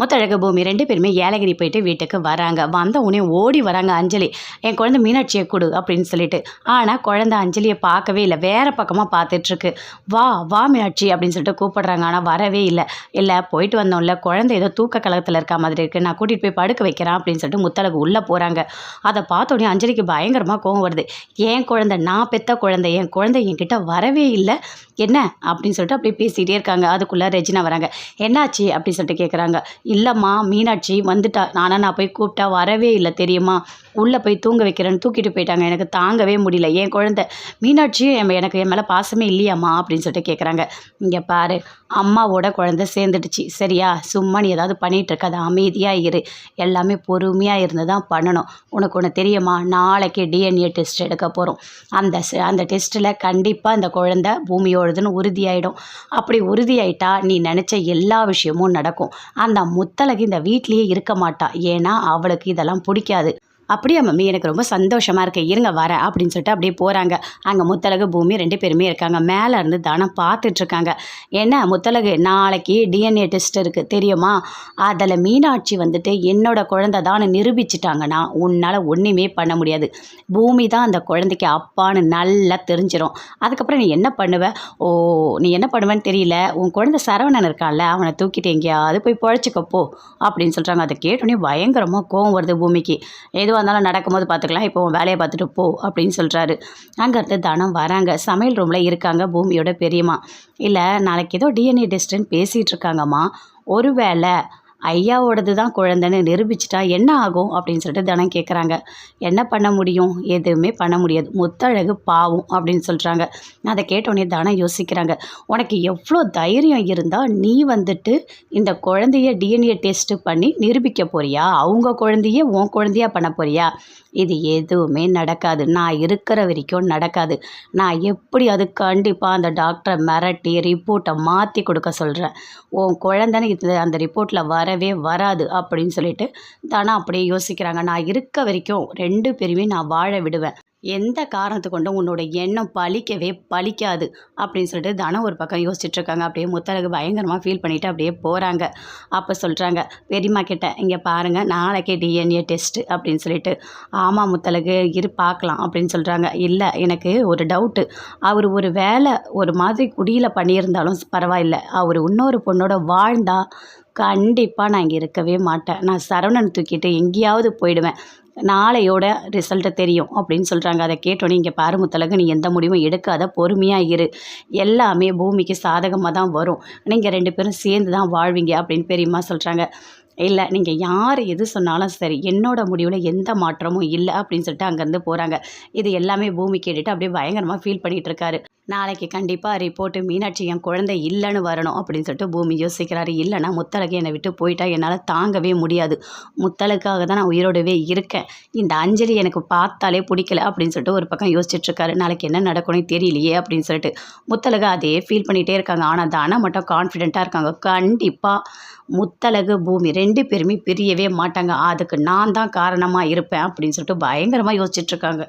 முத்தழகு பூமி ரெண்டு பேருமே ஏலகிரி போயிட்டு வீட்டுக்கு வராங்க. வந்த உடனே ஓடி வராங்க அஞ்சலி என் குழந்தை மீனாட்சியை கொடு அப்படின்னு சொல்லிட்டு. ஆனால் குழந்தை அஞ்சலியை பார்க்கவே இல்லை. வேறு பக்கமாக பார்த்துட்ருக்கு. வா வா மீனாட்சி அப்படின்னு சொல்லிட்டு கூப்பிடுறாங்க. ஆனால் வரவே இல்லை. இல்லை போயிட்டு வந்தோம்ல. குழந்தை ஏதோ தூக்க கலகத்தில் இருக்க மாதிரி இருக்குது நான் கூட்டிகிட்டு போய் படுக்க வைக்கிறேன் அப்படின்னு சொல்லிட்டு முத்தழகு உள்ளே போகிறாங்க அதை பார்த்த உடனே அஞ்சலிக்கு பயங்கரமாக கோவம் வருது. என் குழந்தை நான் பெத்த குழந்தை. என் குழந்தை என்கிட்ட வரவே இல்லை. என்ன? அப்படின்னு சொல்லிட்டு அப்படியே பேசிகிட்டே இருக்காங்க. அதுக்குள்ளே ரெஜினா வராங்க. என்னாச்சு? அப்படின்னு சொல்லிட்டு கேட்குறாங்க இல்லைம்மா மீனாட்சி வந்துட்டா. நானா நான் போய் கூப்பிட்டா வரவே இல்லை தெரியுமா? உள்ளே போய் தூங்க வைக்கிறேன்னு தூக்கிட்டு போயிட்டாங்க. எனக்கு தாங்கவே முடியல. என் குழந்தை மீனாட்சியும் என் எனக்கு என் மேலே பாசமே இல்லையாம்மா? அப்படின்னு சொல்லிட்டு கேட்குறாங்க இங்கே பாரு அம்மாவோட குழந்தை சேர்ந்துடுச்சு. சரியா? சும்மா நீ ஏதாவது பண்ணிகிட்டு இருக்காது அமைதியாக இரு. எல்லாமே பொறுமையாக இருந்து தான் பண்ணணும். உனக்கு ஒன்று தெரியுமா? நாளைக்கு டிஎன்ஏ டெஸ்ட் எடுக்க போகிறோம் அந்த ச- அந்த டெஸ்ட்டில் கண்டிப்பாக அந்த குழந்தை பூமியோடதுன்னு உறுதியாயிடும். அப்படி உறுதியாயிட்டா நீ நினச்ச எல்லா விஷயமும் நடக்கும். அந்த முத்தழகு இந்த வீட்லேயே இருக்க மாட்டா. ஏன்னா அவளுக்கு இதெல்லாம் பிடிக்காது. அப்படியா மம்மி? எனக்கு ரொம்ப சந்தோஷமாக இருக்குது இருங்க வர அப்படின்னு சொல்லிட்டு அப்படியே போகிறாங்க அங்கே முத்தலகு பூமி ரெண்டு பேருமே இருக்காங்க. மேலே இருந்து தானம் பார்த்துட்ருக்காங்க என்ன முத்தலகு நாளைக்கு டிஎன்ஏ டெஸ்ட் இருக்குது தெரியுமா? அதில் மீனாட்சி வந்துட்டு என்னோட குழந்தை தான் நிரூபிச்சிட்டாங்கன்னா உன்னால் ஒன்றுமே பண்ண முடியாது. பூமி தான் அந்த குழந்தைக்கு அப்பான்னு நல்லா தெரிஞ்சிடும் அதுக்கப்புறம் நீ என்ன பண்ணுவ? ஓ நீ என்ன பண்ணுவேன்னு தெரியல. உன் குழந்தை சரவணன் இருக்கான்ல அவனை தூக்கிட்டு எங்கேயாவது போய் பொழைச்சிக்க அப்படின்னு சொல்கிறாங்க அதை கேட்டோன்னே பயங்கரமாக கோவம் வருது பூமிக்கு. எதுவாக இருந்தாலும் நடக்கும்போது பார்த்துக்கலாம். இப்போ உன் வேலையை பார்த்துட்டு போ அப்படின்னு சொல்கிறாரு அங்கேருந்து தனம் வராங்க. சமையல் ரூமில் இருக்காங்க பூமியோட பெரியம்மா. இல்லை நாளைக்கு ஏதோ டிஎன்ஏ டெஸ்ட்டுன்னு பேசிகிட்டு இருக்காங்கம்மா. ஒருவேளை ஐயாவோடது தான் குழந்தைன்னு நிரூபிச்சிட்டா என்ன ஆகும் அப்படின்னு சொல்லிட்டு தனம் கேட்குறாங்க என்ன பண்ண முடியும்? எதுவுமே பண்ண முடியாது. முத்தழகு பாவம் அப்படின்னு சொல்கிறாங்க அதை கேட்டோடனே தனம் யோசிக்கிறாங்க. உனக்கு எவ்வளோ தைரியம் இருந்தால் நீ வந்துட்டு இந்த குழந்தைய டிஎன்ஏ டெஸ்ட்டு பண்ணி நிரூபிக்க போறியா? அவங்க குழந்தைய உன் குழந்தையா பண்ண போறியா? இது எதுவுமே நடக்காது. நான் இருக்கிற வரைக்கும் நடக்காது. நான் எப்படி அது கண்டிப்பாக அந்த டாக்டரை மிரட்டி ரிப்போர்ட்டை மாற்றி கொடுக்க சொல்கிறேன் உன் குழந்தைன்னு இது அந்த ரிப்போர்ட்டில் வரவே வராது அப்படின்னு சொல்லிட்டு தானே அப்படியே யோசிக்கிறாங்க. நான் இருக்க வரைக்கும் ரெண்டு பேருமே நான் வாழ விடுவேன். எந்த காரணத்தை கொண்டும் உன்னோட எண்ணம் பழிக்கவே பலிக்காது அப்படின்னு சொல்லிட்டு தனம் ஒரு பக்கம் யோசிச்சுட்ருக்காங்க அப்படியே முத்தழகு பயங்கரமாக ஃபீல் பண்ணிவிட்டு அப்படியே போகிறாங்க அப்போ சொல்கிறாங்க பெரியம்மா கிட்ட இங்கே பாருங்கள் நாளைக்கே டிஎன்ஏ டெஸ்ட்டு அப்படின்னு சொல்லிட்டு ஆமாம் முத்தழகு இரு பார்க்கலாம் அப்படின்னு சொல்கிறாங்க இல்லை எனக்கு ஒரு டவுட்டு அவர் ஒரு வேலை ஒரு மாதிரி குடியில் பண்ணியிருந்தாலும் பரவாயில்ல. அவர் இன்னொரு பொண்ணோட வாழ்ந்தா கண்டிப்பாக நான் இங்கே இருக்கவே மாட்டேன். நான் சரவணன் தூக்கிட்டு எங்கேயாவது போயிடுவேன். நாளையோட ரிசல்ட்டு தெரியும் அப்படின்னு சொல்கிறாங்க அதை கேட்டோன்னே இங்கே பாருமுத்தலகு நீ எந்த முடிவும் எடுக்காத பொறுமையாக இரு. எல்லாமே பூமிக்கு சாதகமாக தான் வரும். நீங்கள் ரெண்டு பேரும் சேர்ந்து தான் வாழ்வீங்க அப்படின்னு பெரியம்மா சொல்கிறாங்க இல்லை நீங்கள் யார் எது சொன்னாலும் சரி என்னோட முடிவில் எந்த மாற்றமும் இல்லை அப்படின்னு சொல்லிட்டு அங்கேருந்து போகிறாங்க இது எல்லாமே பூமி கேட்டுட்டு அப்படியே பயங்கரமாக ஃபீல் பண்ணிகிட்டு இருக்காரு. நாளைக்கு கண்டிப்பாக ரிப்போர்ட்டு மீனாட்சி என் குழந்தை இல்லைன்னு வரணும் அப்படின்னு சொல்லிட்டு பூமி யோசிக்கிறாரு. இல்லைன்னா முத்தலகு என்னை விட்டு போயிட்டா என்னால் தாங்கவே முடியாது. முத்தலுக்காக தான் நான் உயிரோடவே இருக்கேன். இந்த அஞ்சலி எனக்கு பார்த்தாலே பிடிக்கல அப்படின்னு சொல்லிட்டு ஒரு பக்கம் யோசிச்சுட்ருக்காரு நாளைக்கு என்ன நடக்கணும் தெரியலையே அப்படின்னு சொல்லிட்டு முத்தலகு அதே ஃபீல் பண்ணிகிட்டே இருக்காங்க. ஆனால் தானா மட்டும் கான்ஃபிடென்ட்டாக இருக்காங்க. கண்டிப்பாக முத்தழகு பூமி ரெண்டு பேருமே பிரியவே மாட்டாங்க. அதுக்கு நான் தான் காரணமாக இருப்பேன் அப்படின்னு சொல்லிட்டு பயங்கரமாக யோசிச்சுட்ருக்காங்க